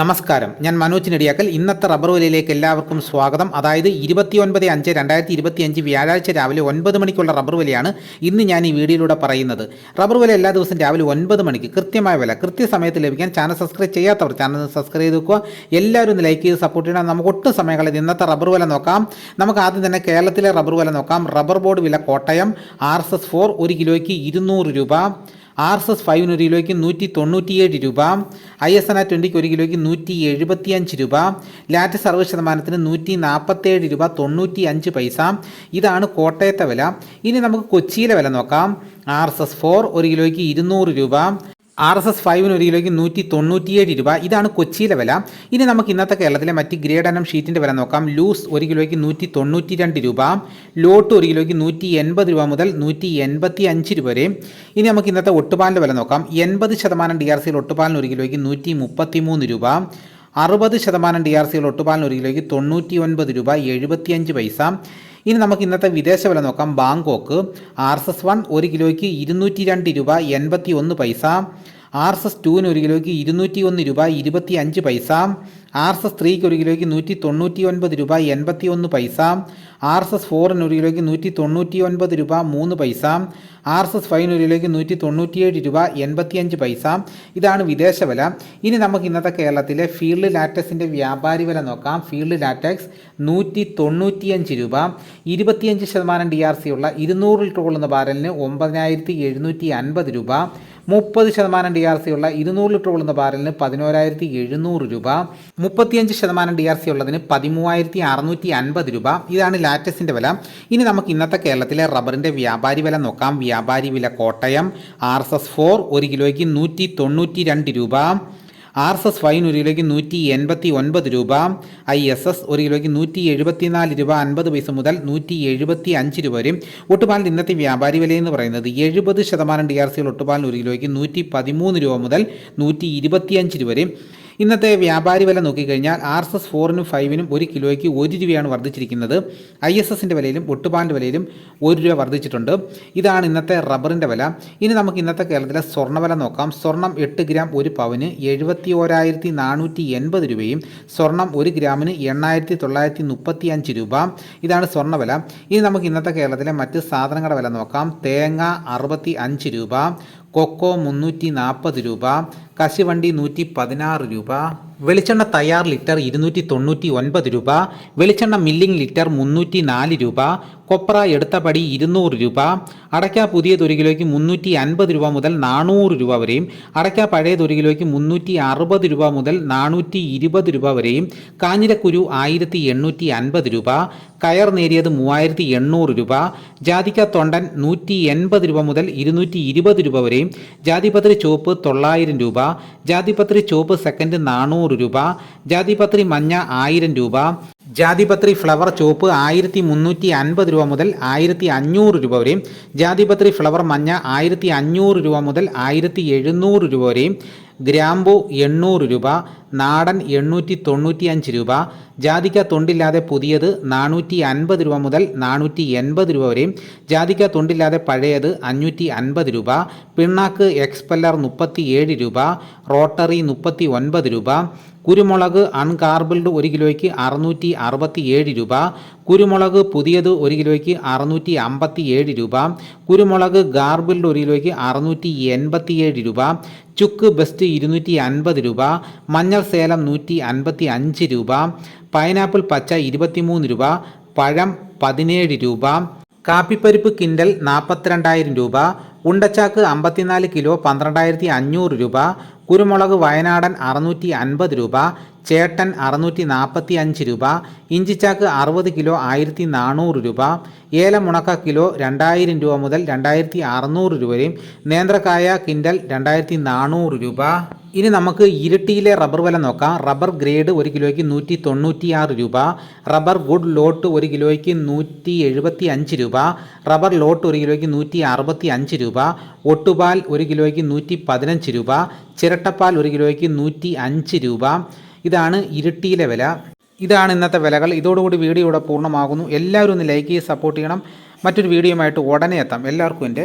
നമസ്കാരം. ഞാൻ മനോജ് നെടിയാക്കൽ. ഇന്നത്തെ റബ്ബർ വിലയിലേക്ക് എല്ലാവർക്കും സ്വാഗതം. അതായത് ഇരുപത്തിയൊൻപത് അഞ്ച് രണ്ടായിരത്തി ഇരുപത്തിയഞ്ച് വ്യാഴാഴ്ച രാവിലെ ഒൻപത് മണിക്കുള്ള റബ്ബർ വിലയാണ് ഇന്ന് ഞാൻ ഈ വീഡിയോയിലൂടെ പറയുന്നത്. റബ്ബർ വില എല്ലാ ദിവസവും രാവിലെ ഒൻപത് മണിക്ക് കൃത്യമായ വില കൃത്യസമയത്ത് ലഭിക്കാൻ ചാനൽ സബ്സ്ക്രൈബ് ചെയ്യാത്തവർ ചാനൽ സബ്സ്ക്രൈബ് ചെയ്ത് വെക്കുക. എല്ലാവരും ഒന്ന് ലൈക്ക് ചെയ്ത് സപ്പോർട്ട് ചെയ്യണം. നമുക്ക് ഒട്ടും സമയങ്ങളിൽ ഇന്നത്തെ റബ്ബർ വില നോക്കാം. നമുക്ക് ആദ്യം തന്നെ കേരളത്തിലെ റബ്ബർ വില നോക്കാം. റബ്ബർ ബോർഡ് വില Kottayam R S S four ഒരു കിലോയ്ക്ക് ഇരുന്നൂറ് രൂപ. ആർ എസ് എസ് ഫൈവിന് ഒരു കിലോയ്ക്ക് നൂറ്റി തൊണ്ണൂറ്റിയേഴ് രൂപ ഐ എസ് എൻ ആ ട്വന്റിക്ക് ഒരു കിലോയ്ക്ക് നൂറ്റി എഴുപത്തിയഞ്ച് രൂപ ലാറ്റ് സർവ ശതമാനത്തിന് നൂറ്റി നാൽപ്പത്തേഴ് രൂപ തൊണ്ണൂറ്റി അഞ്ച് പൈസ. ഇതാണ് കോട്ടയത്തെ വില. ഇനി നമുക്ക് കൊച്ചിയിലെ വില നോക്കാം. ആർ എസ് എസ് ഫോർ ഒരു കിലോയ്ക്ക് ഇരുന്നൂറ് രൂപ ആർ എസ് എസ് ഫൈവിന് ഒരു കിലോയ്ക്ക് നൂറ്റി തൊണ്ണൂറ്റിയേഴ് രൂപ. ഇതാണ് കൊച്ചിയിലെ വില. ഇനി നമുക്ക് ഇന്നത്തെ കേരളത്തിലെ മറ്റ് ഗ്രേഡ് അനം ഷീറ്റിന്റെ വില നോക്കാം. ലൂസ് ഒരു കിലോയ്ക്ക് നൂറ്റി തൊണ്ണൂറ്റി രണ്ട് രൂപ. ലോട്ട് ഒരു കിലോയ്ക്ക് നൂറ്റി എൺപത് രൂപ മുതൽ നൂറ്റി എൺപത്തി അഞ്ച് രൂപ വരെ. ഇനി നമുക്ക് ഇന്നത്തെ ഒട്ടുപാലിന്റെ വില നോക്കാം. എൺപത് ശതമാനം ഡി ആർ സിയിൽ ഒട്ടുപാലിന് ഒരു കിലോയ്ക്ക് നൂറ്റി മുപ്പത്തി മൂന്ന് രൂപ. അറുപത് ശതമാനം ഡി ആർ സിയിൽ ഒട്ടുപാലിന് ഒരു കിലോയ്ക്ക് തൊണ്ണൂറ്റി ഒൻപത് രൂപ എഴുപത്തിയഞ്ച് പൈസ. ഇനി നമുക്ക് ഇന്നത്തെ വിദേശ വില നോക്കാം. Bangkok R S S one ഒരു കിലോയ്ക്ക് ഇരുന്നൂറ്റി രണ്ട് രൂപ എൺപത്തി ഒന്ന് പൈസ. ആർ എസ് എസ് ടുവിന് ഒരു കിലോയ്ക്ക് ഇരുന്നൂറ്റി ഒന്ന് രൂപ ഇരുപത്തി അഞ്ച് പൈസ. ആർ എസ് എസ് ത്രീക്ക് ഒരു കിലോയ്ക്ക് നൂറ്റി തൊണ്ണൂറ്റി ഒൻപത് രൂപ എൺപത്തി ഒന്ന് പൈസ ആർ എസ് എസ് ഫോറിന് ഒരു കിലോയ്ക്ക് നൂറ്റി തൊണ്ണൂറ്റി ഒൻപത് രൂപ മൂന്ന് പൈസ ആർ എസ് എസ് ഫൈവിന് ഒരു കിലോയ്ക്ക് നൂറ്റി തൊണ്ണൂറ്റിയേഴ് രൂപ എൺപത്തിയഞ്ച് പൈസ. ഇതാണ് വിദേശ വില. ഇനി നമുക്ക് ഇന്നത്തെ കേരളത്തിലെ ഫീൽഡ് ലാറ്റക്സിന്റെ വ്യാപാരി വില നോക്കാം. ഫീൽഡ് ലാറ്റക്സ് നൂറ്റി തൊണ്ണൂറ്റിയഞ്ച് രൂപ ഇരുപത്തിയഞ്ച് ശതമാനം ഡി ആർ സി ഉള്ള ഇരുന്നൂറ് ലിറ്റർ കൊള്ളുന്ന ബാരലിന് ഒമ്പതിനായിരത്തി എഴുന്നൂറ്റി അൻപത് രൂപ മുപ്പത് ശതമാനം ഡി ആർ സി ഉള്ള ഇരുന്നൂറ് ലിറ്റർ ഉള്ള ബാരലിന് പതിനോരായിരത്തി എഴുന്നൂറ് രൂപ മുപ്പത്തിയഞ്ച് ശതമാനം ഡി ആർ സി ഉള്ളതിന് പതിമൂവായിരത്തി അറുന്നൂറ്റി അൻപത് രൂപ. ഇതാണ് ലാറ്റസിന്റെ വില. ഇനി നമുക്ക് ഇന്നത്തെ കേരളത്തിലെ റബ്ബറിന്റെ വ്യാപാരി വില നോക്കാം. വ്യാപാരി വില Kottayam R S S four ഒരു കിലോയ്ക്ക് നൂറ്റി തൊണ്ണൂറ്റി രണ്ട് രൂപ. ആർ എസ് എസ് ഫൈൻ ഒരു കിലോയ്ക്ക് നൂറ്റി എൺപത്തി ഒൻപത് രൂപ ഐ എസ് എസ് ഒരു കിലോയ്ക്ക് നൂറ്റി എഴുപത്തിനാല് രൂപ അൻപത് പൈസ മുതൽ നൂറ്റി എഴുപത്തി അഞ്ച് രൂപ വരെയും. ഒട്ടുപാലിന്റെ ഇന്നത്തെ വ്യാപാരി വിലയെന്ന് പറയുന്നത് എഴുപത് ശതമാനം ഡി ആർ സിയിൽ ഒട്ടുപാലിന് ഒരു കിലോയ്ക്ക് നൂറ്റി പതിമൂന്ന് രൂപ മുതൽ നൂറ്റി ഇരുപത്തിയഞ്ച് രൂപ വരെയും. ഇന്നത്തെ വ്യാപാരി വില നോക്കിക്കഴിഞ്ഞാൽ ആർ എസ് എസ് ഫോറിനും ഫൈവിനും ഒരു കിലോയ്ക്ക് ഒരു രൂപയാണ് വർദ്ധിച്ചിരിക്കുന്നത്. ഐ എസ് എസിന്റെ വിലയിലും ഒട്ടുപാലിന്റെ വിലയിലും ഒരു രൂപ വർദ്ധിച്ചിട്ടുണ്ട്. ഇതാണ് ഇന്നത്തെ റബ്ബറിന്റെ വില. ഇനി നമുക്ക് ഇന്നത്തെ കേരളത്തിലെ സ്വർണവില നോക്കാം. സ്വർണം എട്ട് ഗ്രാം ഒരു പവന് എഴുപത്തി ഓരായിരത്തി നാനൂറ്റി എൺപത് രൂപയും സ്വർണം ഒരു ഗ്രാമിന് എണ്ണായിരത്തി തൊള്ളായിരത്തി മുപ്പത്തി അഞ്ച് രൂപ. ഇതാണ് സ്വർണവില ഇനി നമുക്ക് ഇന്നത്തെ കേരളത്തിലെ മറ്റ് സാധനങ്ങളുടെ വില നോക്കാം. തേങ്ങ അറുപത്തി അഞ്ച് രൂപ കൊക്കോ മുന്നൂറ്റി നാൽപ്പത് രൂപ കശുവണ്ടി നൂറ്റി പതിനാറ് രൂപ വെളിച്ചെണ്ണ തയ്യാർ ലിറ്റർ ഇരുന്നൂറ്റി തൊണ്ണൂറ്റി ഒൻപത് രൂപ വെളിച്ചെണ്ണ മില്ലിംഗ് ലിറ്റർ മുന്നൂറ്റി നാല് രൂപ കൊപ്ര എടുത്തപടി ഇരുന്നൂറ് രൂപ അടയ്ക്ക പുതിയത് ഒരു കിലോയ്ക്ക് മുന്നൂറ്റി അൻപത് രൂപ മുതൽ നാനൂറ് രൂപ വരെയും അടയ്ക്ക പഴയത് ഒരു കിലോയ്ക്ക് മുന്നൂറ്റി അറുപത് രൂപ മുതൽ നാനൂറ്റി ഇരുപത് രൂപ വരെയും കാഞ്ഞിരക്കുരു ആയിരത്തി എണ്ണൂറ്റി അൻപത് രൂപ കയർ നേരിയത് മൂവായിരത്തി എണ്ണൂറ് രൂപ ജാതിക്ക തൊണ്ടൻ നൂറ്റി എൺപത് രൂപ മുതൽ ഇരുന്നൂറ്റി ഇരുപത് രൂപ വരെയും ജാതിപത്രി ചുവപ്പ് തൊള്ളായിരം രൂപ ജാതിപത്രി ചുവപ്പ് സെക്കൻഡ് നാനൂറ് രൂപ ജാതിപത്രി മഞ്ഞ ആയിരം രൂപ ജാതിപത്രി ഫ്ലവർ ചുവപ്പ് ആയിരത്തി മുന്നൂറ്റി അൻപത് രൂപ മുതൽ ആയിരത്തി അഞ്ഞൂറ് രൂപ വരെയും ജാതിപത്രി ഫ്ലവർ മഞ്ഞ ആയിരത്തി അഞ്ഞൂറ് രൂപ മുതൽ ആയിരത്തി എഴുന്നൂറ് രൂപ വരെയും ഗ്രാമ്പു എണ്ണൂറ് രൂപ നാടൻ എണ്ണൂറ്റി തൊണ്ണൂറ്റി അഞ്ച് രൂപ ജാതിക്ക തൊണ്ടില്ലാതെ പുതിയത് നാനൂറ്റി അൻപത് രൂപ മുതൽ നാനൂറ്റി എൺപത് രൂപ വരെയും ജാതിക്ക തൊണ്ടില്ലാതെ പഴയത് അഞ്ഞൂറ്റി അൻപത് രൂപ പിണ്ണാക്ക് എക്സ്പെല്ലർ മുപ്പത്തി ഏഴ് രൂപ റോട്ടറി മുപ്പത്തി ഒൻപത് രൂപ കുരുമുളക് അൺകാർബിൾഡ് ഒരു കിലോയ്ക്ക് അറുന്നൂറ്റി അറുപത്തി ഏഴ് രൂപ കുരുമുളക് പുതിയത് ഒരു കിലോയ്ക്ക് അറുന്നൂറ്റി അമ്പത്തി ഏഴ് രൂപ കുരുമുളക് ഗാർബിൾഡ് ഒരു കിലോയ്ക്ക് അറുന്നൂറ്റി എൺപത്തി ഏഴ് രൂപ ചുക്ക് ബെസ്റ്റ് ഇരുന്നൂറ്റി അൻപത് രൂപ മഞ്ഞൾ സേലം നൂറ്റി അൻപത്തി അഞ്ച് രൂപ പൈനാപ്പിൾ പച്ച ഇരുപത്തിമൂന്ന് രൂപ പഴം പതിനേഴ് രൂപ കാപ്പിപ്പരിപ്പ് കിൻഡൽ നാൽപ്പത്തിരണ്ടായിരം രൂപ ഉണ്ടച്ചാക്ക് അമ്പത്തിനാല് കിലോ പന്ത്രണ്ടായിരത്തി അഞ്ഞൂറ് രൂപ കുരുമുളക് വയനാടൻ അറുന്നൂറ്റി അൻപത് രൂപ ചേട്ടൻ അറുന്നൂറ്റി നാൽപ്പത്തി അഞ്ച് രൂപ ഇഞ്ചിച്ചാക്ക് അറുപത് കിലോ ആയിരത്തി നാനൂറ് രൂപ ഏലമുണക്ക കിലോ രണ്ടായിരം രൂപ മുതൽ രണ്ടായിരത്തി അറുന്നൂറ് രൂപയും നേന്ത്രക്കായ കിൻഡൽ രണ്ടായിരത്തി നാനൂറ് രൂപ. ഇനി നമുക്ക് ഇരിട്ടിയിലെ റബ്ബർ വില നോക്കാം. റബ്ബർ ഗ്രേഡ് ഒരു കിലോയ്ക്ക് നൂറ്റി തൊണ്ണൂറ്റിയാറ് രൂപ. റബ്ബർ ഗുഡ് ലോട്ട് ഒരു കിലോയ്ക്ക് നൂറ്റി എഴുപത്തി അഞ്ച് രൂപ. റബ്ബർ ലോട്ട് ഒരു കിലോയ്ക്ക് നൂറ്റി അറുപത്തി അഞ്ച് രൂപ. ഒട്ടുപാൽ ഒരു കിലോയ്ക്ക് നൂറ്റി പതിനഞ്ച് രൂപ. ചിരട്ടപ്പാൽ ഒരു കിലോയ്ക്ക് നൂറ്റി അഞ്ച് രൂപ. ഇതാണ് ഇരിട്ടിയിലെ വില. ഇതാണ് ഇന്നത്തെ വിലകൾ. ഇതോടുകൂടി വീഡിയോ ഇവിടെ പൂർണമാകുന്നു. എല്ലാവരും ഒന്ന് ലൈക്ക് ചെയ്ത് സപ്പോർട്ട് ചെയ്യണം. മറ്റൊരു വീഡിയോയുമായിട്ട് ഉടനെ എത്താം. എല്ലാവർക്കും എന്റെ